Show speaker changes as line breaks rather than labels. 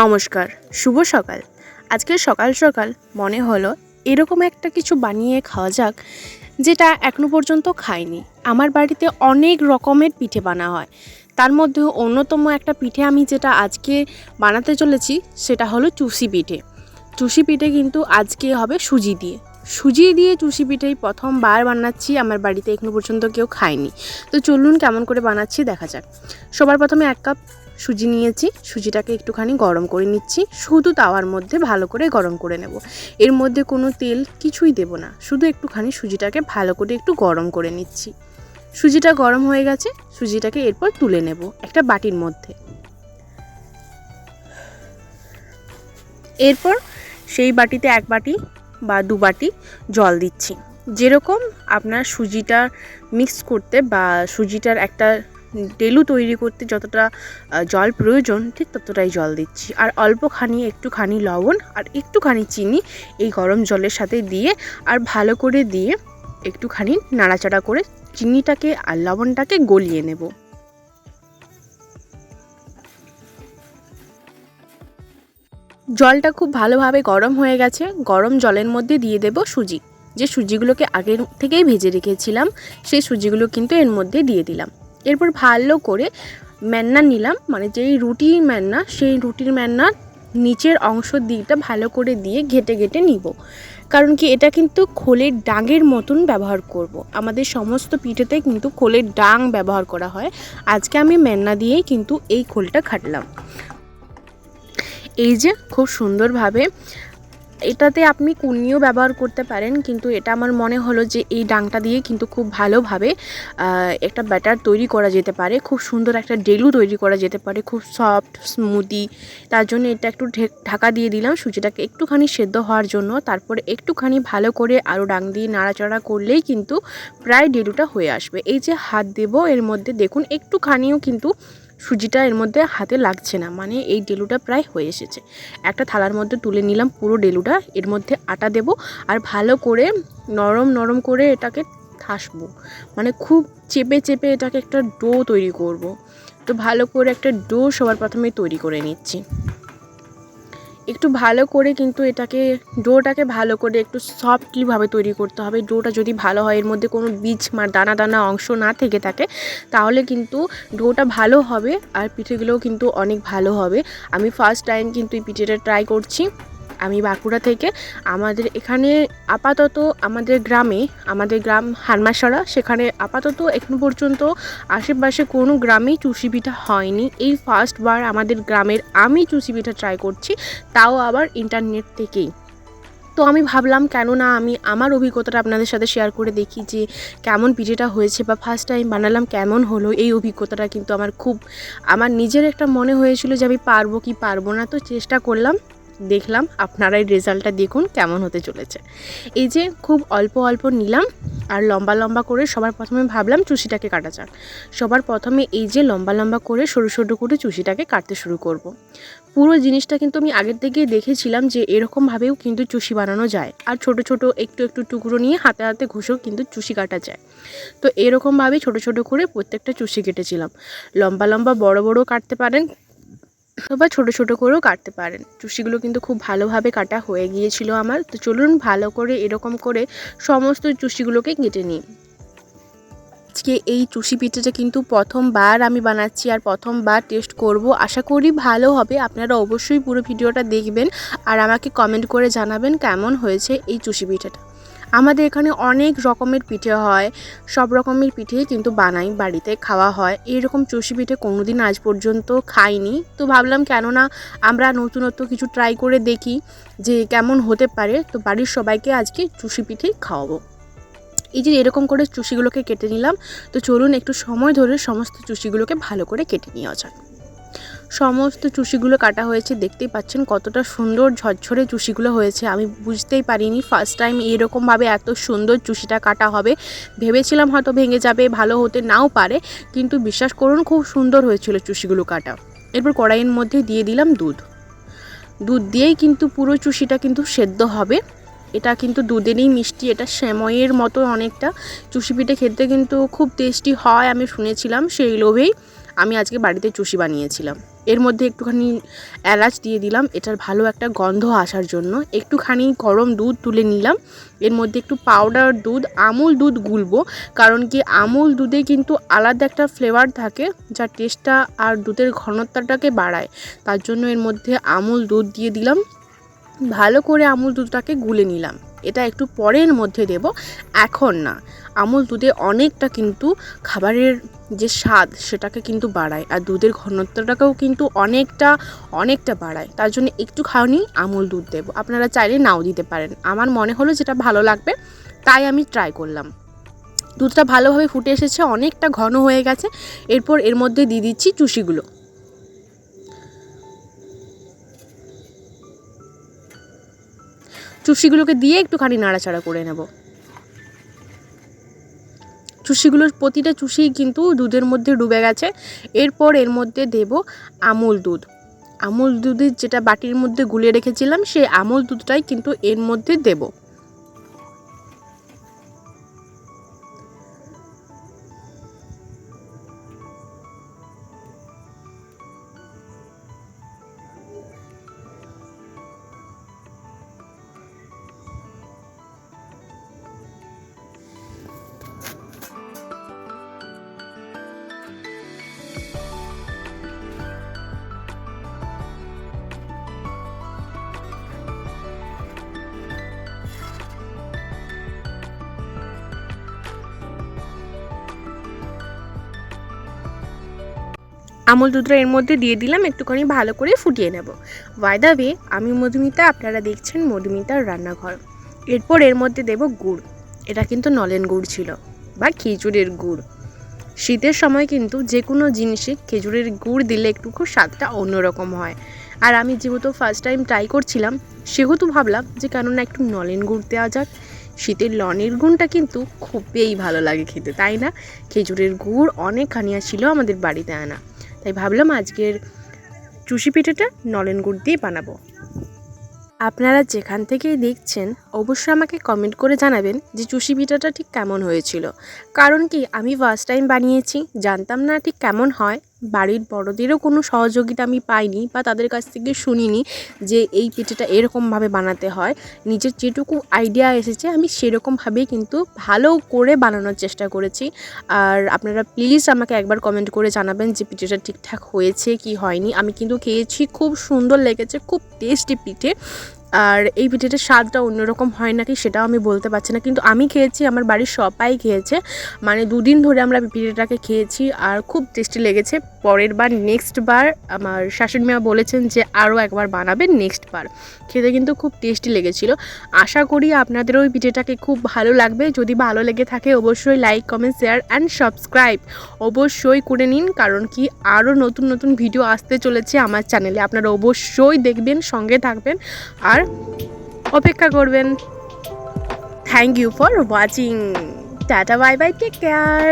নমস্কার, শুভ সকাল। আজকে সকাল সকাল মনে হলো এরকম একটা কিছু বানিয়ে খাওয়া যাক যেটা এখনও পর্যন্ত খাইনি। আমার বাড়িতে অনেক রকমের পিঠে বানা হয়। তার মধ্যে অন্যতম একটা পিঠে আমি যেটা আজকে বানাতে চলেছি সেটা হলো চুষি পিঠে। চুষি পিঠে কিন্তু আজকে হবে সুজি দিয়ে। সুজি দিয়ে চুষি পিঠেই প্রথমবার বানাচ্ছি, আমার বাড়িতে এখনও পর্যন্ত কেউ খায়নি। তো চলুন কেমন করে বানাচ্ছি দেখা যাক। সবার প্রথমে এক কাপ সুজি নিয়েছি, সুজিটাকে একটুখানি গরম করে নিচ্ছি, শুধু তাওয়ার মধ্যে ভালো করে গরম করে নেব। এর মধ্যে কোনো তেল কিছুই দেব না, শুধু একটুখানি সুজিটাকে ভালো করে একটু গরম করে নিচ্ছি। সুজিটা গরম হয়ে গেছে, সুজিটাকে এরপর তুলে নেব একটা বাটির মধ্যে। এরপর সেই বাটিতে এক বাটি বা দু বাটি জল দিচ্ছি। যেরকম আপনার সুজিটা মিক্স করতে বা সুজিটার একটা ডেলু তৈরি করতে যতটা জল প্রয়োজন ঠিক ততটাই জল দিচ্ছি। আর অল্পখানি, একটুখানি লবণ আর একটুখানি চিনি এই গরম জলের সাথে দিয়ে আর ভালো করে দিয়ে একটুখানি নাড়াচাড়া করে চিনিটাকে আর লবণটাকে গলিয়ে নেব। জলটা খুব ভালোভাবে গরম হয়ে গেছে। গরম জলের মধ্যে দিয়ে দেব সুজি। যে সুজিগুলোকে আগের থেকেই ভেজে রেখেছিলাম, সেই সুজিগুলো কিন্তু এর মধ্যে দিয়ে দিলাম। এরপর ভালো করে ম্যান্না নিলাম মানে যেই রুটি ম্যান্না, সেই রুটির ম্যান্না নিচের অংশ দিকটা ভালো করে দিয়ে ঘেটে ঘেটে নিব। কারণ কি এটা কিন্তু খোলের ডাঙের মতন ব্যবহার করব। আমাদের সমস্ত পিঠেতে কিন্তু খোলের ডাং ব্যবহার করা হয়। আজকে আমি ম্যান্না দিয়েই কিন্তু এই খোলটা খাটলাম। এই যে খুব সুন্দরভাবে এটাতে আপনি কুনিও ব্যবহার করতে পারেন, কিন্তু এটা আমার মনে হলো যে এই ডাংটা দিয়ে কিন্তু খুব ভালোভাবে একটা ব্যাটার তৈরি করা যেতে পারে, খুব সুন্দর একটা ডেলু তৈরি করা যেতে পারে, খুব সফট, স্মুদি, তার জন্য এটা একটু ঢাকা দিয়ে দিলাম সুজিটাকে একটুখানি সেদ্ধ হওয়ার জন্য, তারপরে একটুখানি ভালো করে আরও ডাং দিয়ে নাড়াচাড়া করলেই কিন্তু প্রায় ডেলুটা হয়ে আসবে। এই যে হাত দেব এর মধ্যে দেখুন, একটুখানিও কিন্তু সুজিটা এর মধ্যে হাতে লাগছে না মানে এই ডেলুটা প্রায় হয়ে এসেছে। একটা থালার মধ্যে তুলে নিলাম পুরো ডেলুটা, এর মধ্যে আটা দেব আর ভালো করে নরম নরম করে এটাকে ঠাসবো। মানে খুব চেপে চেপে এটাকে একটা ডো তৈরি করব। তো ভালো করে একটা ডো সবার প্রথমে তৈরি করে নিচ্ছি। একটু ভালো করে কিন্তু এটাকে, ডোটাকে ভালো করে একটু সফটলিভাবে তৈরি করতে হবে, ডোটা যদি ভালো হয়, এর মধ্যে কোনো বীজ মার দানা দানা অংশ না থেকে থাকে, তাহলে কিন্তু ডোটা ভালো হবে আর পিঠেগুলোও কিন্তু অনেক ভালো হবে। আমি ফার্স্ট টাইম কিন্তু এই পিঠেটা ট্রাই করছি। আমি বাঁকুড়া থেকে। আমাদের এখানে আপাতত আমাদের গ্রামে, আমাদের গ্রাম হারমাসড়া সেখানে আপাতত এখনও পর্যন্ত আশেপাশে কোনো গ্রামেই চুষি পিঠা হয়নি। এই ফার্স্টবার আমাদের গ্রামের আমি চুষি পিঠা ট্রাই করছি, তাও আবার ইন্টারনেট থেকেই। তো আমি ভাবলাম কেন না আমি আমার অভিজ্ঞতাটা আপনাদের সাথে শেয়ার করে দেখি যে কেমন পিঠেটা হয়েছে বা ফার্স্ট টাইম বানালাম কেমন হলো, এই অভিজ্ঞতাটা কিন্তু আমার খুব, আমার নিজের একটা মনে হয়েছিল যে আমি পারব কি পারব না, তো চেষ্টা করলাম দেখলাম, আপনারাই রেজাল্টটা দেখুন কেমন হতে চলেছে। এই যে খুব অল্প অল্প নিলাম আর লম্বা লম্বা করে সবার প্রথমে ভাবলাম চুষিটাকে কাটা যাক। সবার প্রথমে এই যে লম্বা লম্বা করে সরু সরু করে চুষিটাকে কাটতে শুরু করব। পুরো জিনিসটা কিন্তু আমি আগের থেকেই দেখেছিলাম যে এরকমভাবেও কিন্তু চুষি বানানো যায় আর ছোট ছোট একটু একটু টুকরো নিয়ে হাতে হাতে ঘষেও কিন্তু চুষি কাটা যায়। তো এরকমভাবে ছোট ছোট করে প্রত্যেকটা চুষি কেটেছিলাম। লম্বা লম্বা বড় বড় কাটতে পারেন বা ছোট ছোট করেও কাটতে পারেন। চুষিগুলো কিন্তু খুব ভালোভাবে কাটা হয়ে গিয়েছিল আমার। তো চলুন ভালো করে এরকম করে সমস্ত চুষিগুলোকে কেটে নিই। আজকে এই চুষি পিঠেটা কিন্তু প্রথমবার আমি বানাচ্ছি আর প্রথমবার টেস্ট করব। আশা করি ভালো হবে। আপনারা অবশ্যই পুরো ভিডিওটা দেখবেন আর আমাকে কমেন্ট করে জানাবেন কেমন হয়েছে এই চুষি পিঠেটা। আমাদের এখানে অনেক রকমের পিঠে হয়, সব রকমের পিঠেই কিন্তু বানাই, বাড়িতে খাওয়া হয়। এইরকম চুষি পিঠে কোনোদিন আজ পর্যন্ত খাইনি। তো ভাবলাম কেননা আমরা নতুনত্ব কিছু ট্রাই করে দেখি যে কেমন হতে পারে। তো বাড়ির সবাইকে আজকে চুষি পিঠেই খাওয়াবো। এই যে এরকম করে চুষিগুলোকে কেটে নিলাম। তো চলুন একটু সময় ধরে সমস্ত চুষিগুলোকে ভালো করে কেটে নেওয়া যাক। সমস্ত চুষিগুলো কাটা হয়েছে, দেখতেই পাচ্ছেন কতটা সুন্দর ঝরঝরে চুষিগুলো হয়েছে। আমি বুঝতেই পারিনি ফার্স্ট টাইম এরকমভাবে এত সুন্দর চুষিটা কাটা হবে। ভেবেছিলাম হয়তো ভেঙে যাবে, ভালো হতে নাও পারে, কিন্তু বিশ্বাস করুন খুব সুন্দর হয়েছিল চুষিগুলো কাটা। এরপর কড়াইয়ের মধ্যে দিয়ে দিলাম দুধ। দুধ দিয়েই কিন্তু পুরো চুষিটা কিন্তু সেদ্ধ হবে। এটা কিন্তু দুধেরই মিষ্টি, এটা সেময়ের মতো অনেকটা। চুষি পিঠে খেতে কিন্তু খুব টেস্টি হয়, আমি শুনেছিলাম সেই লোভেই। আমি আজকে বাড়িতে চুষি বানিয়েছিলাম। এর মধ্যে একটুখানি এলাচ দিয়ে দিলাম, এটার ভালো একটা গন্ধ আসার জন্য। একটুখানি গরম দুধ তুলে নিলাম, এর মধ্যে একটু পাউডার দুধ, আমুল দুধ গুলবো, কারণ কি আমুল দুধে কিন্তু আলাদা একটা ফ্লেভার থাকে, যা টেস্টটা আর দুধের ঘনত্বটাকে বাড়ায়। তার জন্য এর মধ্যে আমুল দুধ দিয়ে দিলাম, ভালো করে আমুল দুধটাকে গুলে নিলাম। এটা একটু পরের মধ্যে দেব। এখন না, আমুল দুধে অনেকটা কিন্তু খাবারের যে স্বাদ সেটাকে কিন্তু বাড়ায় আর দুধের ঘনত্বটাকেও কিন্তু অনেকটা অনেকটা বাড়ায়। তার জন্য একটু খাওয়ানি আমুল দুধ দেবো। আপনারা চাইলে নাও দিতে পারেন। আমার মনে হলো যেটা ভালো লাগবে, তাই আমি ট্রাই করলাম। দুধটা ভালোভাবে ফুটে এসেছে, অনেকটা ঘন হয়ে গেছে। এরপর এর মধ্যে দিয়ে দিচ্ছি চুষিগুলো। চুষিগুলোকে দিয়ে একটুখানি নাড়াচাড়া করে নেব। চুষিগুলোর প্রতিটা চুষি কিন্তু দুধের মধ্যে ডুবে গেছে। এরপর এর মধ্যে দেব আমুল দুধ। আমুল দুধের যেটা বাটির মধ্যে গুলে রেখেছিলাম, সেই আমুল দুধটাই কিন্তু এর মধ্যে দেব। আমুল দুধটা এর মধ্যে দিয়ে দিলাম, একটুখানি ভালো করে ফুটিয়ে নেব। বাই দ্য ওয়ে আমি মধুমিতা, আপনারা দেখছেন মধুমিতার রান্নাঘর। এরপর এর মধ্যে দেব গুড়। এটা কিন্তু নলেন গুড় ছিল, বা খেজুরের গুড়। শীতের সময় কিন্তু যে কোনো জিনিসে খেজুরের গুড় দিলে একটু খুব স্বাদটা অন্যরকম হয়। আর আমি যেহেতু ফার্স্ট টাইম ট্রাই করছিলাম, সেহেতু ভাবলাম যে কেননা একটু নলেন গুড় দেওয়া যাক। শীতের লনের গুণটা কিন্তু খুবই ভালো লাগে খেতে, তাই না? খেজুরের গুড় অনেক খানিয়া ছিল আমাদের বাড়িতে আনা। তাই ভাবলাম আজকের চুষি পিঠেটা নলেন গুড় দিয়ে বানাবো। আপনারা যেখান থেকেই দেখছেন, অবশ্যই আমাকে কমেন্ট করে জানাবেন যে চুষি পিঠাটা ঠিক কেমন হয়েছিল। কারণ কি, আমি ফার্স্ট টাইম বানিয়েছি, জানতাম না ঠিক কেমন হয়। বাড়ির বড়দেরও কোনো সহযোগিতা আমি পাইনি বা তাদের কাছ থেকে শুনিনি যে এই পিঠেটা এরকমভাবে বানাতে হয়। নিজের যেটুকু আইডিয়া এসেছে আমি সেরকমভাবেই কিন্তু ভালো করে বানানোর চেষ্টা করেছি। আর আপনারা প্লিজ আমাকে একবার কমেন্ট করে জানাবেন যে পিঠেটা ঠিকঠাক হয়েছে কি হয়নি। আমি কিন্তু খেয়েছি, খুব সুন্দর লেগেছে, খুব টেস্টি পিঠে। আর এই পিঠেটার স্বাদটা অন্যরকম হয় নাকি সেটাও আমি বলতে পারছি না। কিন্তু আমি খেয়েছি, আমার বাড়ির সবাই খেয়েছে। মানে দুদিন ধরে আমরা পিঠেটাকে খেয়েছি আর খুব টেস্টি লেগেছে। পরের বার নেক্সট বার আমার শাশুড়ি মা বলেছেন যে আরও একবার বানাবেন নেক্সট বার। খেতে কিন্তু খুব টেস্টি লেগেছিল। আশা করি আপনাদেরও ওই পিঠেটাকে খুব ভালো লাগবে। যদি ভালো লেগে থাকে অবশ্যই like comment share and subscribe অবশ্যই করে নিন, কারণ কি আরও নতুন নতুন ভিডিও আসতে চলেছে আমার চ্যানেলে আপনারা অবশ্যই দেখবেন, সঙ্গে থাকবেন। আর অপেক্ষা করবেন। Thank you for watching tata bye bye take care